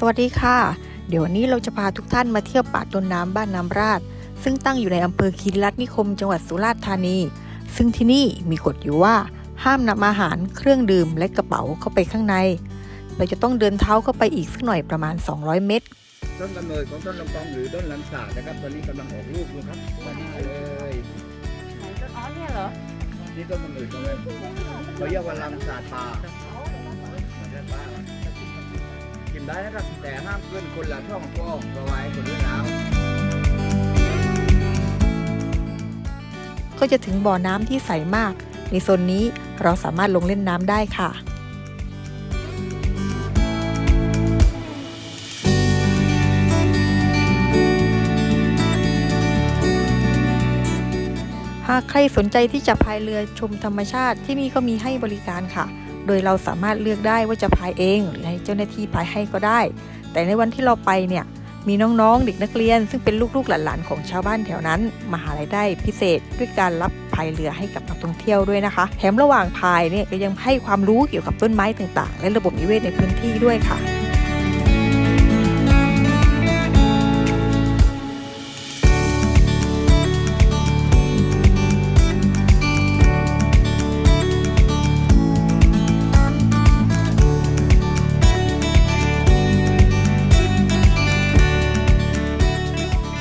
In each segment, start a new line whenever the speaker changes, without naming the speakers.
สวัสดีค่ะ เดี๋ยววันนี้เราจะพาทุกท่านมาเที่ยวป่าต้นน้ำบ้านน้ำราด ซึ่งตั้งอยู่ในอำเภอคีรีรัตนิคม จังหวัดสุราษฎร์ธานี ซึ่งที่นี่มีกฎอยู่ว่า ห้ามนำอาหารเครื่องดื่มและกระเป๋าเข้าไปข้างใน เราจะต้องเดินเท้าเข้าไปอีกสักหน่อยประมาณ 200 เมตร
ต้นกำเนิดของต้นลำตองหรือต้นลังสาดนะครับ ตอนนี้กำลังออกลูกอยู่ครับตอนนี้เลย
ไหนต้นอ๋อเนี่ยเหรอ
นี่ต้นกำเนิดของมันเขาเรียกว่าลังสาดป่า กินได้นะครับ แต่ห้ามขึ้นคนละช่องกล้องประไว้คนละแล้ว
ก็จะถึงบ่อน้ำที่ใสมาก ในโซนนี้เราสามารถลงเล่นน้ำได้ค่ะ หากใครสนใจที่จะพายเรือชมธรรมชาติที่นี่ก็มีให้บริการค่ะ โดยเราสามารถเลือกได้ว่าจะพายเอง หรือให้เจ้าหน้าที่พายให้ก็ได้ แต่ในวันที่เราไปเนี่ยมีน้องๆ เด็กนักเรียน ซึ่งเป็นลูกๆหลานๆของชาวบ้านแถวนั้น มาหารายได้พิเศษด้วยการรับพายเรือให้กับนักท่องเที่ยวด้วยนะคะ แถมระหว่างพายเนี่ยก็ยังให้ความรู้เกี่ยวกับต้นไม้ต่างๆ และระบบนิเวศในพื้นที่ด้วยค่ะ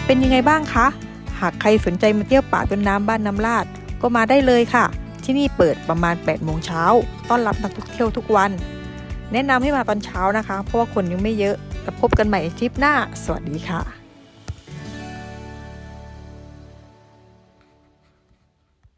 เป็นยังไงบ้างคะ หากใครสนใจมาเที่ยวป่าต้นน้ำบ้านน้ำลาด ก็มาได้เลยค่ะ ที่นี่เปิดประมาณ 8 โมงเช้า ต้อนรับนักท่องเที่ยวทุกวัน แนะนำให้มาตอนเช้านะคะ เพราะว่าคนยังไม่เยอะ แล้วพบกันใหม่ทริปหน้า สวัสดีค่ะ